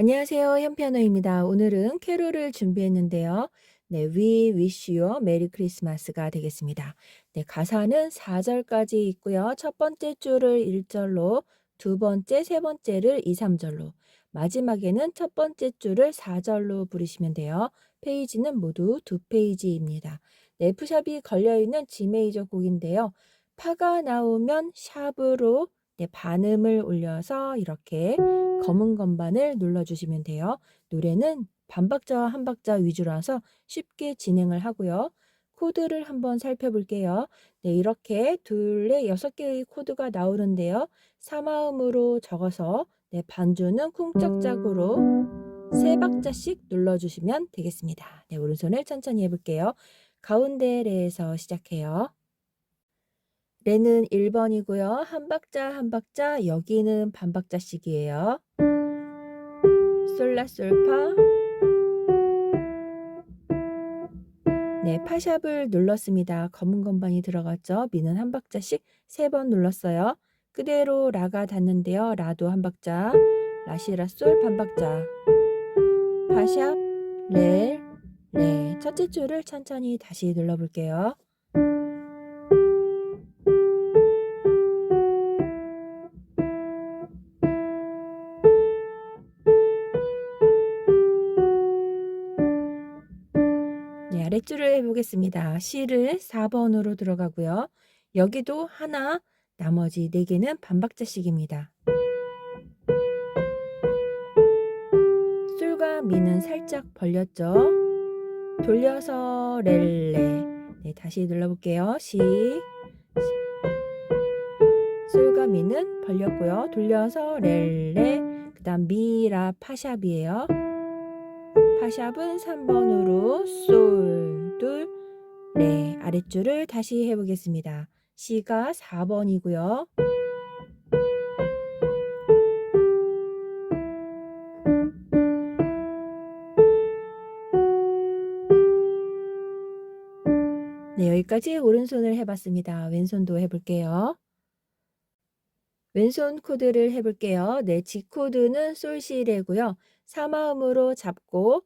안녕하세요. 현피아노입니다. 오늘은 캐롤을 준비했는데요. 네, We Wish You a Merry Christmas가 되겠습니다. 네, 가사는 4절까지 있고요. 첫 번째 줄을 1절로, 두 번째, 세 번째를 2, 3절로, 마지막에는 첫 번째 줄을 4절로 부르시면 돼요. 페이지는 모두 두 페이지입니다. 네, F샵이 걸려있는 G 메이저 곡인데요. 파가 나오면 샵으로 네, 반음을 올려서 이렇게 검은 건반을 눌러주시면 돼요. 노래는 반박자와 한박자 위주라서 쉽게 진행을 하고요. 코드를 한번 살펴볼게요. 네, 이렇게 둘에 여섯 개의 코드가 나오는데요. 3마음으로 적어서 네, 반주는 쿵짝짝으로 세 박자씩 눌러주시면 되겠습니다. 네, 오른손을 천천히 해볼게요. 가운데 레에서 시작해요. 레는 1번이고요. 한 박자 한 박자 여기는 반 박자씩이에요. 솔라솔파 네, 파샵을 눌렀습니다. 검은 건반이 들어갔죠. 미는 한 박자씩 세 번 눌렀어요. 그대로 라가 닿는데요. 라도 한 박자, 라시라 솔 반 박자, 파샵, 레, 레. 첫째 줄을 천천히 다시 눌러볼게요. 아랫줄을 해보겠습니다. C를 4번으로 들어가고요. 여기도 하나, 나머지 4개는 반박자씩입니다. 솔과 미는 살짝 벌렸죠. 돌려서 렐레. 네, 다시 눌러볼게요. C. 솔과 미는 벌렸고요. 돌려서 렐레. 그 다음 미라 파샵이에요. 파샵은 3번으로 솔, 둘, 레. 아랫줄을 다시 해보겠습니다. C가 4번이고요. 네, 여기까지 오른손을 해봤습니다. 왼손도 해볼게요. 왼손 코드를 해볼게요. 네, G 코드는 솔시레고요. 3마음으로 잡고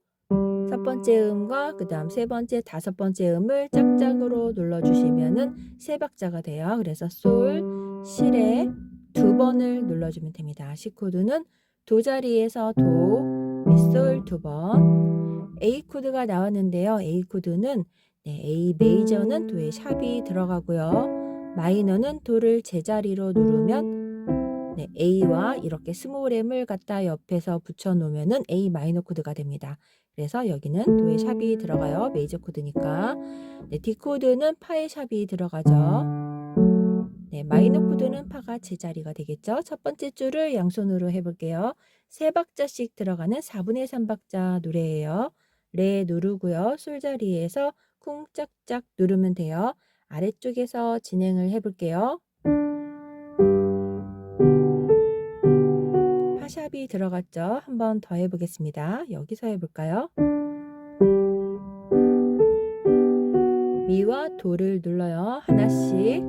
첫 번째 음과 그 다음 세 번째, 다섯 번째 음을 짝짝으로 눌러주시면은 세 박자가 돼요. 그래서 솔, 시레 두 번을 눌러주면 됩니다. C 코드는 도 자리에서 도, 미, 솔 두 번. A 코드가 나왔는데요. A 코드는 네, A 메이저는 도에 샵이 들어가고요. 마이너는 도를 제자리로 누르면 네, A와 이렇게 스몰엠을 갖다 옆에서 붙여 놓으면은 A 마이너 코드가 됩니다. 그래서 여기는 도의 샵이 들어가요. 메이저 코드니까. 네, D 코드는 파의 샵이 들어가죠. 네, 마이너 코드는 파가 제자리가 되겠죠. 첫 번째 줄을 양손으로 해볼게요. 세 박자씩 들어가는 4분의 3 박자 노래예요. 레 누르고요. 솔자리에서 쿵짝짝 누르면 돼요. 아래쪽에서 진행을 해볼게요. 파샵이 들어갔죠? 한번 더 해보겠습니다. 여기서 해볼까요? 미와 도를 눌러요. 하나씩.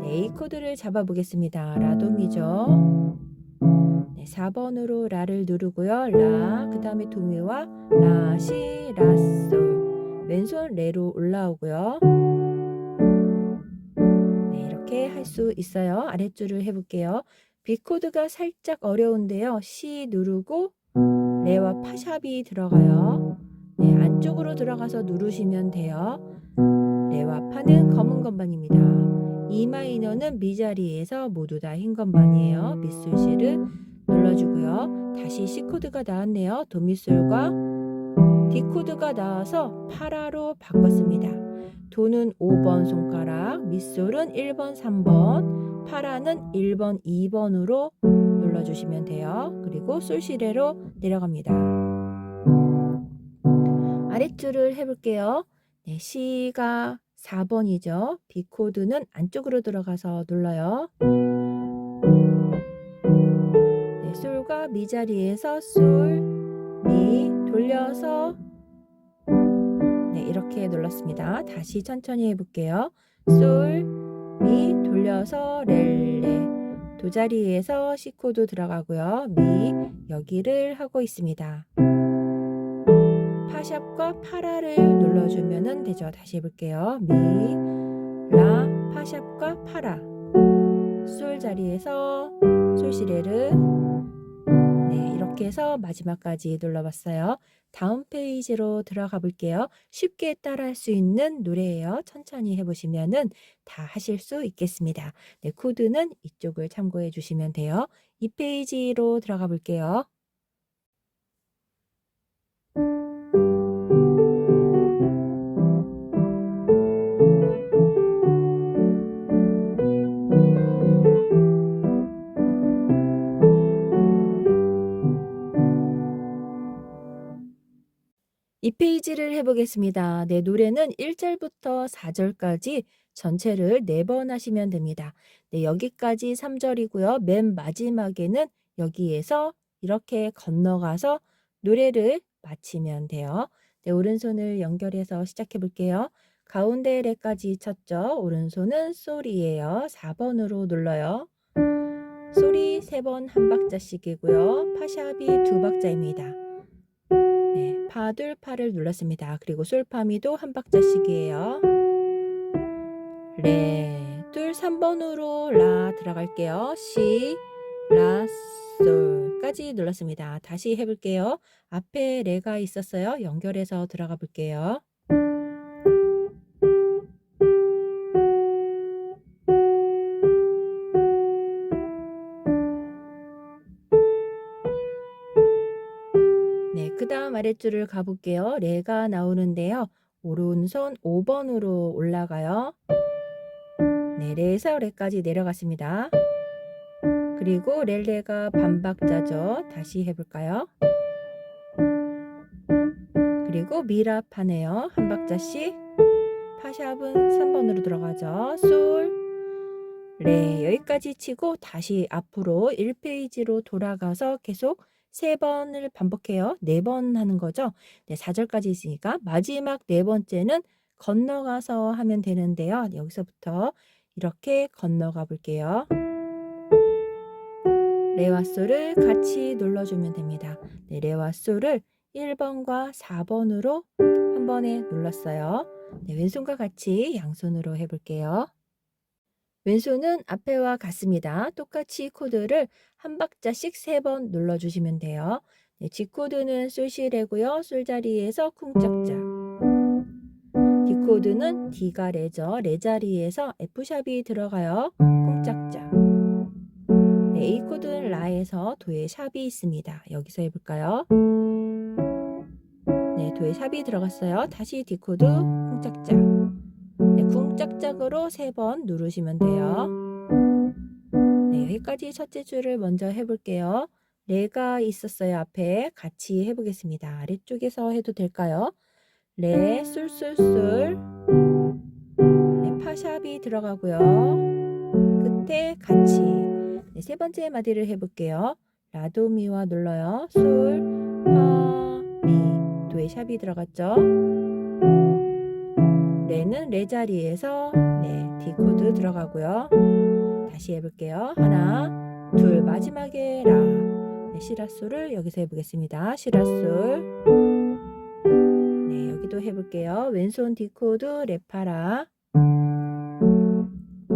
네, A 코드를 잡아보겠습니다. 라도 미죠. 네, 4번으로 라를 누르고요. 라, 그 다음에 도미와 라, 시, 라, 솔. 왼손 레로 올라오고요. 네, 이렇게 할 수 있어요. 아랫줄을 해볼게요. B 코드가 살짝 어려운데요. C 누르고 레와 파샵이 들어가요. 네, 안쪽으로 들어가서 누르시면 돼요. 레와 파는 검은 건반입니다. E 마이너는 미 자리에서 모두 다 흰 건반이에요. C를 눌러주고요. 다시 C 코드가 나왔네요. 도미솔과 D 코드가 나와서 파라로 바꿨습니다. 도는 5번 손가락, 미솔은 1번, 3번, 파라는 1번, 2번으로 눌러주시면 돼요. 그리고 솔시레로 내려갑니다. 아랫줄을 해볼게요. 네, C가 4번이죠. B 코드는 안쪽으로 들어가서 눌러요. 네, 솔과 미 자리에서 솔, 미 돌려서 네, 이렇게 눌렀습니다. 다시 천천히 해볼게요. 솔, 미 돌려서 렐레 도 자리에서 C 코드 들어가고요. 미 여기를 하고 있습니다. 파샵과 파라를 눌러주면 되죠. 다시 해볼게요. 미, 라, 파샵과 파라. 솔 자리에서 솔시레를 네, 이렇게 해서 마지막까지 눌러봤어요. 다음 페이지로 들어가 볼게요. 쉽게 따라할 수 있는 노래예요. 천천히 해보시면은 다 하실 수 있겠습니다. 네, 코드는 이쪽을 참고해 주시면 돼요. 이 페이지로 들어가 볼게요. 이 페이지를 해보겠습니다. 네, 노래는 1절부터 4절까지 전체를 4번 하시면 됩니다. 네, 여기까지 3절이고요. 맨 마지막에는 여기에서 이렇게 건너가서 노래를 마치면 돼요. 네, 오른손을 연결해서 시작해 볼게요. 가운데 레까지 쳤죠. 오른손은 솔이에요. 4번으로 눌러요. 솔이 3번 한 박자씩이고요. 파샵이 두 박자입니다. 네, 파둘 파를 눌렀습니다. 그리고 솔파미도 한 박자씩이에요. 레, 둘, 3번으로 라 들어갈게요. 시, 라, 솔까지 눌렀습니다. 다시 해볼게요. 앞에 레가 있었어요. 연결해서 들어가 볼게요. 아랫줄을 가볼게요. 레가 나오는데요. 오른손 5번으로 올라가요. 네, 레에서 레까지 내려갔습니다. 그리고 렐레가 반박자죠. 다시 해볼까요? 그리고 미라파네요. 한 박자씩. 파샵은 3번으로 들어가죠. 솔, 레 여기까지 치고 다시 앞으로 1페이지로 돌아가서 계속 세 번을 반복해요. 네 번 하는 거죠. 네, 4절까지 있으니까 마지막 네 번째는 건너가서 하면 되는데요. 여기서부터 이렇게 건너가 볼게요. 레와 솔을 같이 눌러주면 됩니다. 네, 레와 솔을 1번과 4번으로 한 번에 눌렀어요. 네, 왼손과 같이 양손으로 해볼게요. 왼손은 앞에와 같습니다. 똑같이 코드를 한 박자씩 세 번 눌러주시면 돼요. 네, G 코드는 솔시레고요. 솔 자리에서 쿵짝짝. D 코드는 D가 레죠. 레 자리에서 F샵이 들어가요. 쿵짝짝. 네, A 코드는 라에서 도에 샵이 있습니다. 여기서 해볼까요? 네, 도에 샵이 들어갔어요. 다시 D 코드 쿵짝짝. 네, 쿵짝짝으로 세 번 누르시면 돼요. 네, 여기까지 첫째 줄을 먼저 해볼게요. 레가 있었어요. 앞에 같이 해보겠습니다. 아래쪽에서 해도 될까요? 레, 쏠쏠쏠. 네, 파샵이 들어가고요. 끝에 같이. 네, 세 번째 마디를 해볼게요. 라도미와 눌러요. 솔, 파, 미. 도에 샵이 들어갔죠? 레는 레 자리에서 네, D 코드 들어가고요. 다시 해볼게요. 하나, 둘, 마지막에 라. 네, 시라솔을 여기서 해보겠습니다. 시라솔. 네, 여기도 해볼게요. 왼손 D 코드 레파라.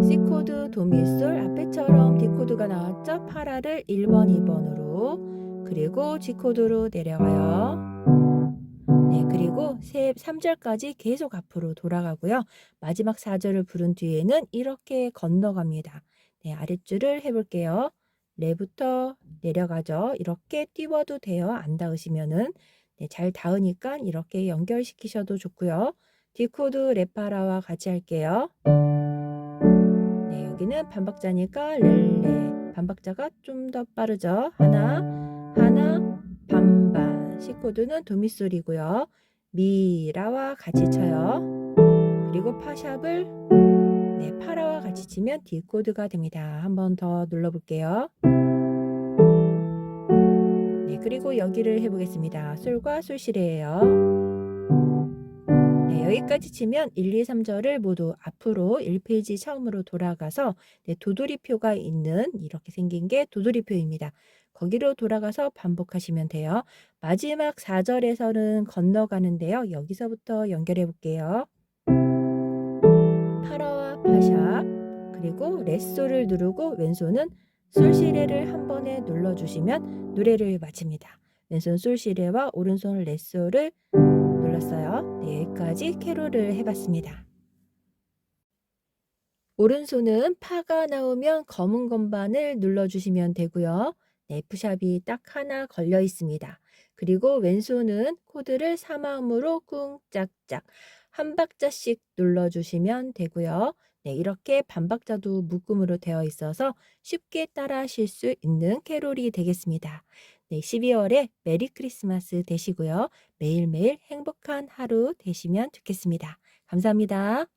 C 코드 도미솔 앞에처럼 D 코드가 나왔죠? 파라를 1번, 2번으로 그리고 G 코드로 내려가요. 네, 그리고 3절까지 계속 앞으로 돌아가고요. 마지막 4절을 부른 뒤에는 이렇게 건너갑니다. 네, 아랫줄을 해볼게요. 레부터 내려가죠. 이렇게 띄워도 돼요. 안 닿으시면은. 네, 잘 닿으니까 이렇게 연결시키셔도 좋고요. 디코드 레파라와 같이 할게요. 네, 여기는 반박자니까 렐레. 반박자가 좀 더 빠르죠. 하나, 하나, 반반. C코드는 도미솔이고요. 미라와 같이 쳐요. 그리고 파샵을 네, 파라와 같이 치면 D 코드가 됩니다. 한번 더 눌러 볼게요. 네, 그리고 여기를 해 보겠습니다. 솔과 솔시레예요. 네, 네, 여기까지 치면 1, 2, 3절을 모두 앞으로 1페이지 처음으로 돌아가서 네, 도돌이표가 있는 이렇게 생긴 게 도돌이표입니다. 거기로 돌아가서 반복하시면 돼요. 마지막 4절에서는 건너가는데요. 여기서부터 연결해 볼게요. 파라와 파샵 그리고 레소를 누르고 왼손은 솔시레를 한 번에 눌러주시면 노래를 마칩니다. 왼손 솔시레와 오른손 레소를 눌렀어요. 네, 여기까지 캐롤을 해봤습니다. 오른손은 파가 나오면 검은 건반을 눌러주시면 되고요. 네, F샵이 딱 하나 걸려 있습니다. 그리고 왼손은 코드를 3마음으로 쿵짝짝 한 박자씩 눌러주시면 되고요. 네, 이렇게 반박자도 묶음으로 되어 있어서 쉽게 따라 하실 수 있는 캐롤이 되겠습니다. 네, 12월에 메리 크리스마스 되시고요. 매일매일 행복한 하루 되시면 좋겠습니다. 감사합니다.